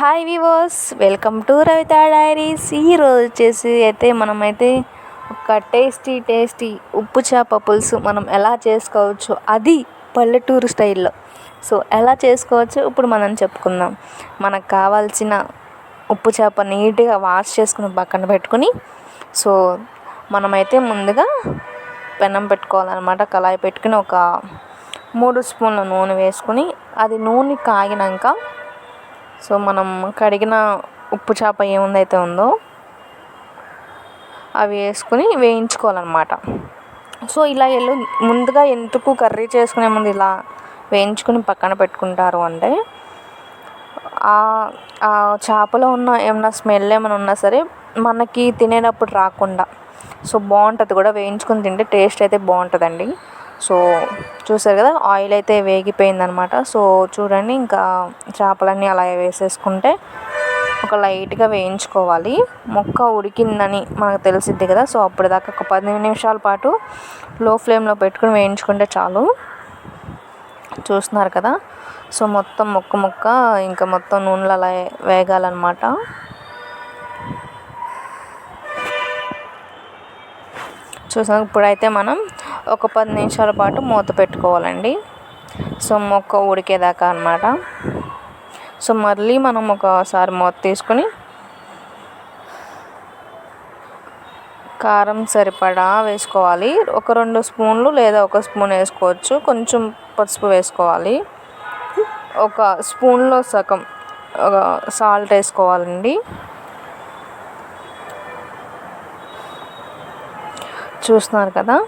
Hi వివోస్ welcome to Ravitha diaries ఈరోజు వచ్చేసి అయితే మనమైతే ఒక టేస్టీ టేస్టీ ఉప్పు చేప పులుసు మనం ఎలా చేసుకోవచ్చు అది పల్లెటూరు స్టైల్లో. సో ఎలా చేసుకోవచ్చు ఇప్పుడు మనం చెప్పుకుందాం. మనకు కావాల్సిన ఉప్పు చేప నీట్గా వాష్ చేసుకుని పక్కన పెట్టుకుని సో మనమైతే ముందుగా పెనం పెట్టుకోవాలన్నమాట. కళాయి పెట్టుకుని ఒక మూడు స్పూన్ల నూనె వేసుకుని అది నూనె కాగినాక సో మనం కడిగిన ఉప్పు చేప ఏముందైతే ఉందో అవి వేసుకుని వేయించుకోవాలన్నమాట. సో ఇలా ఎల్లు ముందుగా ఎందుకు కర్రీ చేసుకునే ముందు ఇలా వేయించుకుని పక్కన పెట్టుకుంటారు అంటే ఆ చేపలో ఉన్న ఏమన్నా స్మెల్ ఏమైనా ఉన్నా సరే మనకి తినేటప్పుడు రాకుండా సో బాగుంటుంది కూడా వేయించుకొని తింటే టేస్ట్ అయితే బాగుంటుందండి. సో చూసారు కదా ఆయిల్ అయితే వేగిపోయింది అనమాట సో చూడండి ఇంకా చేపలన్నీ అలా వేసేసుకుంటే ఒక లైట్గా వేయించుకోవాలి. మొక్క ఉడికిందని మనకు తెలిసిద్ది కదా సో అప్పటిదాకా ఒక పది నిమిషాల పాటు లో ఫ్లేమ్లో పెట్టుకుని వేయించుకుంటే చాలు. చూస్తున్నారు కదా సో మొత్తం మొక్క మొక్క ఇంకా మొత్తం నూనెలో అలా వేగాలన్నమాట చూసాం ఇప్పుడైతే మనం ఒక పది నిమిషాల పాటు మూత పెట్టుకోవాలండి. సో మొక్క ఉడికేదాకా అనమాట సో మళ్ళీ మనం ఒకసారి మూత తీసుకొని కారం సరిపడా వేసుకోవాలి. ఒక రెండు స్పూన్లు లేదా ఒక స్పూన్ వేసుకోవచ్చు. కొంచెం పసుపు వేసుకోవాలి. ఒక స్పూన్లో సగం సాల్ట్ వేసుకోవాలండి. చూస్తున్నారు కదా?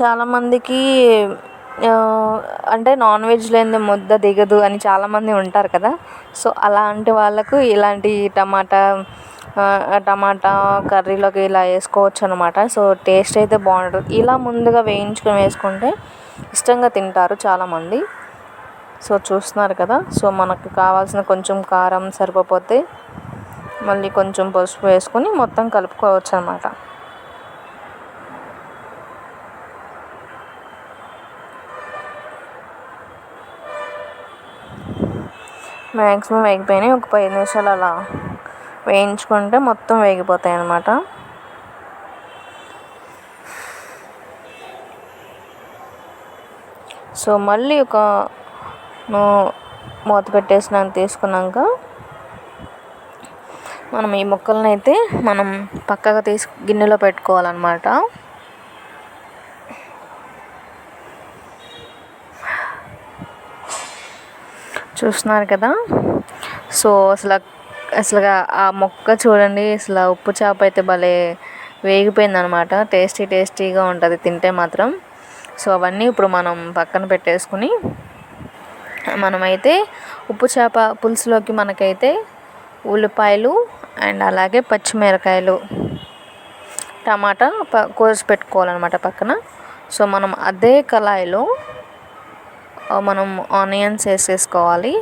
చాలామందికి అంటే నాన్ వెజ్ లేనిదే ముద్ద దిగదు అని చాలామంది ఉంటారు కదా. సో అలాంటి వాళ్ళకు ఇలాంటి టమాటా టమాటా కర్రీలోకి ఇలా వేసుకోవచ్చు అనమాట సో టేస్ట్ అయితే బాగుంటుంది. ఇలా ముందుగా వేయించుకొని వేసుకుంటే ఇష్టంగా తింటారు చాలామంది సో చూస్తున్నారు కదా. సో మనకు కావాల్సిన కొంచెం కారం సరిపోతే మళ్ళీ కొంచెం పసుపు వేసుకొని మొత్తం కలుపుకోవచ్చు అనమాట మ్యాక్సిమం వేగిపోయినాయి. ఒక పది నిమిషాలు అలా వేయించుకుంటే మొత్తం వేగిపోతాయి అన్నమాట. సో మళ్ళీ ఒక మూత పెట్టేసినాక తీసుకున్నాక మనం ఈ ముక్కలను అయితే మనం పక్కగా తీసి గిన్నెలో పెట్టుకోవాలన్నమాట. చూస్తున్నారు కదా. సో అసలు అసలుగా ఆ మొక్క చూడండి అసలు ఉప్పు చేప అయితే భలే వేగిపోయింది అనమాట టేస్టీ టేస్టీగా ఉంటుంది తింటే మాత్రం. సో అవన్నీ ఇప్పుడు మనం పక్కన పెట్టేసుకుని మనమైతే ఉప్పు చేప పులుసులోకి మనకైతే ఉల్లిపాయలు అండ్ అలాగే పచ్చిమిరకాయలు టమాటా ప కోసి పెట్టుకోవాలన్నమాట పక్కన. సో మనం అదే కళాయిలో మనం ఆనియన్స్ వేసేసుకోవాలి.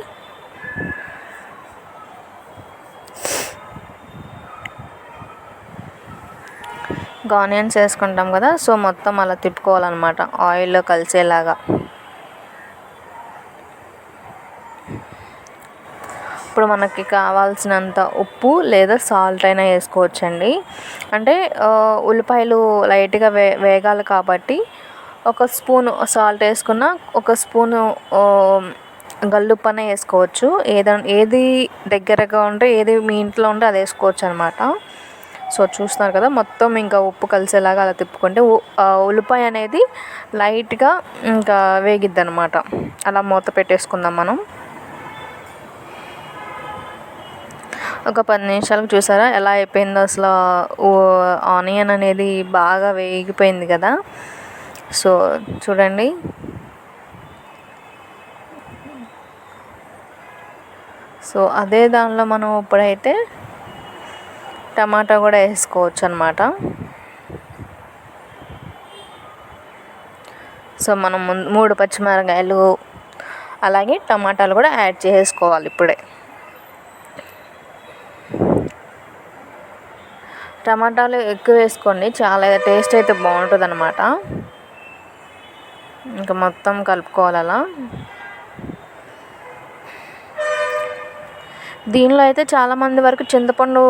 ఆనియన్స్ వేసుకుంటాం కదా సో మొత్తం అలా తిప్పుకోవాలన్నమాట ఆయిల్లో కలిసేలాగా. ఇప్పుడు మనకి కావాల్సినంత ఉప్పు లేదా సాల్ట్ అయినా వేసుకోవచ్చండి. అంటే ఉల్లిపాయలు లైట్గా వే వేగాలి కాబట్టి ఒక స్పూను సాల్ట్ వేసుకున్న ఒక స్పూను గల్లుప్పనే వేసుకోవచ్చు. ఏద ఏది దగ్గరగా ఉంటే ఏది మీ ఇంట్లో ఉంటే అది వేసుకోవచ్చు అనమాట సో చూస్తున్నారు కదా మొత్తం ఇంకా ఉప్పు కలిసేలాగా అలా తిప్పుకుంటే ఉల్లిపాయ అనేది లైట్గా ఇంకా వేగిద్ది అనమాట అలా మూత పెట్టేసుకుందాం మనం. ఒక పది నిమిషాలకు చూసారా ఎలా అయిపోయిందో అసలు ఆనియన్ అనేది బాగా వేగిపోయింది కదా. సో చూడండి. సో అదే దానిలో మనం ఇప్పుడైతే టమాటా కూడా వేసుకోవచ్చు అనమాట సో మనం మూడు పచ్చిమిరకాయలు అలాగే టమాటాలు కూడా యాడ్ చేసుకోవాలి ఇప్పుడే. టమాటాలు ఎక్కువ వేసుకోండి. చాలా టేస్ట్ అయితే బాగుంటుంది అనమాట ఇంకా మొత్తం కలుపుకోవాలి అలా దీనిలో అయితే చాలామంది వరకు చింతపండు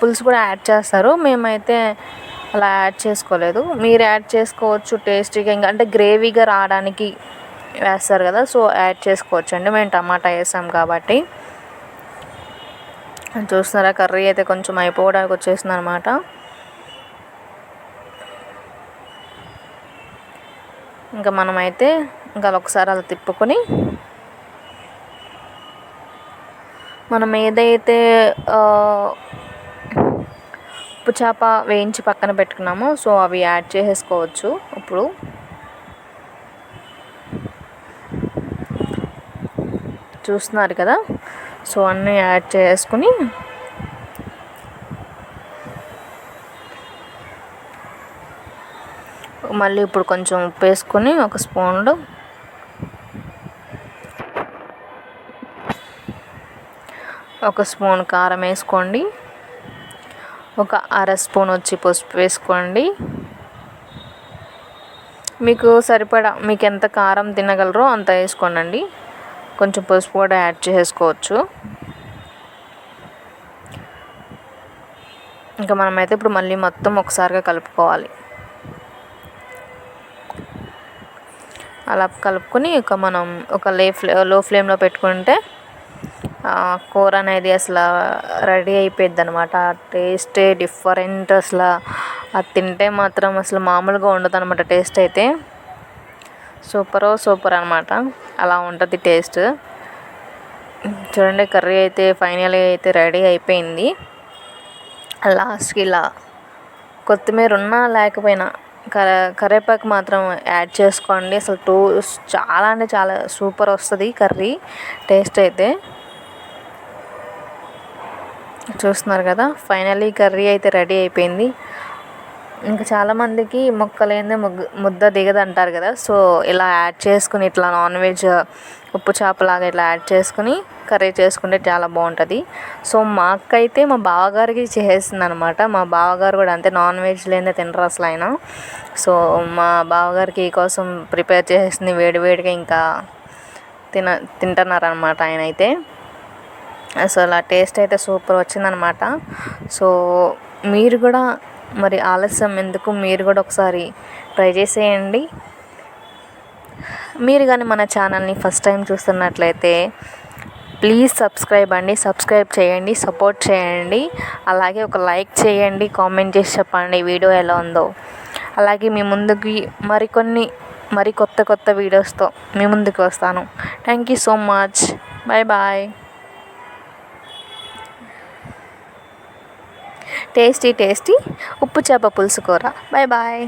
పులుసు కూడా యాడ్ చేస్తారు. మేమైతే అలా యాడ్ చేసుకోలేదు. మీరు యాడ్ చేసుకోవచ్చు టేస్టీగా. ఇంకా అంటే గ్రేవీగా రావడానికి వేస్తారు కదా సో యాడ్ చేసుకోవచ్చు అండి మేము టమాటా వేసాం కాబట్టి. చూస్తున్నారా కర్రీ అయితే కొంచెం అయిపోవడానికి వచ్చేసింది అనమాట ఇంకా మనమైతే ఇంకా ఒకసారి అలా తిప్పుకొని మనం ఏదైతే ఉప్పు చేప వేయించి పక్కన పెట్టుకున్నామో సో అవి యాడ్ చేసేసుకోవచ్చు ఇప్పుడు. చూస్తున్నారు కదా? సో అన్నీ యాడ్ చేసుకుని మళ్ళీ ఇప్పుడు కొంచెం ఉప్పు వేసుకొని ఒక స్పూన్లో ఒక స్పూన్ కారం వేసుకోండి. ఒక అర స్పూన్ వచ్చి పసుపు వేసుకోండి. మీకు సరిపడా మీకు ఎంత కారం తినగలరో అంత వేసుకోనండి. కొంచెం పసుపు కూడా యాడ్ చేసుకోవచ్చు. ఇంకా మనమైతే ఇప్పుడు మళ్ళీ మొత్తం ఒకసారిగా కలుపుకోవాలి. అలా కలుపుకొని ఇక మనం ఒక లే ఫ్లే లో ఫ్లేమ్లో పెట్టుకుంటే కూర అనేది అసలు రెడీ అయిపోయింది అనమాట టేస్టే డిఫరెంట్ అసలు. అది తింటే మాత్రం అసలు మామూలుగా ఉండదు అనమాట టేస్ట్ అయితే. సూపర్ సూపర్ అనమాట అలా ఉంటుంది టేస్ట్. చూడండి కర్రీ అయితే ఫైనల్గా అయితే రెడీ అయిపోయింది. లాస్ట్కి ఇలా కొత్తిమీర ఉన్నా లేకపోయినా కర కరివేపాకు మాత్రం యాడ్ చేసుకోండి. అసలు టూ చాలా అంటే చాలా సూపర్ వస్తుంది కర్రీ. టేస్ట్ అయితే. చూస్తున్నారు కదా ఫైనల్లీ కర్రీ అయితే రెడీ అయిపోయింది. ఇంకా చాలామందికి ముక్కలేనిదే ముగ్గు ముద్ద దిగదు అంటారు కదా. సో ఇలా యాడ్ చేసుకుని ఇట్లా నాన్ వెజ్ ఉప్పు చేపలాగా ఇట్లా యాడ్ చేసుకుని కర్రీ చేసుకుంటే చాలా బాగుంటుంది. సో మా అక్క అయితే మా బావగారికి చేసింది అనమాట మా బావగారు కూడా అంతే నాన్ వెజ్ లేనిదే తినరు అసలు ఆయన సో మా బావగారికి కోసం ప్రిపేర్ చేసింది వేడివేడిగా ఇంకా తిన తింటున్నారు అనమాట ఆయన అయితే అసలు ఆ టేస్ట్ అయితే సూపర్ వచ్చిందనమాట. సో మీరు కూడా మరి ఆలస్యం ఎందుకు? మీరు కూడా ఒకసారి ట్రై చేసేయండి. మీరు కానీ మన ఛానల్ని ఫస్ట్ టైం చూస్తున్నట్లయితే ప్లీజ్ సబ్స్క్రైబ్ అండి సబ్స్క్రైబ్ చేయండి సపోర్ట్ చేయండి. అలాగే ఒక లైక్ చేయండి కామెంట్ చేసి చెప్పండి వీడియో ఎలా ఉందో. అలాగే మీ ముందుకి మరికొన్ని మరి కొత్త కొత్త వీడియోస్తో మీ ముందుకు వస్తాను. Thank you so much bye bye tasty tasty ఉప్పు చేప పులుసు కూర. Bye bye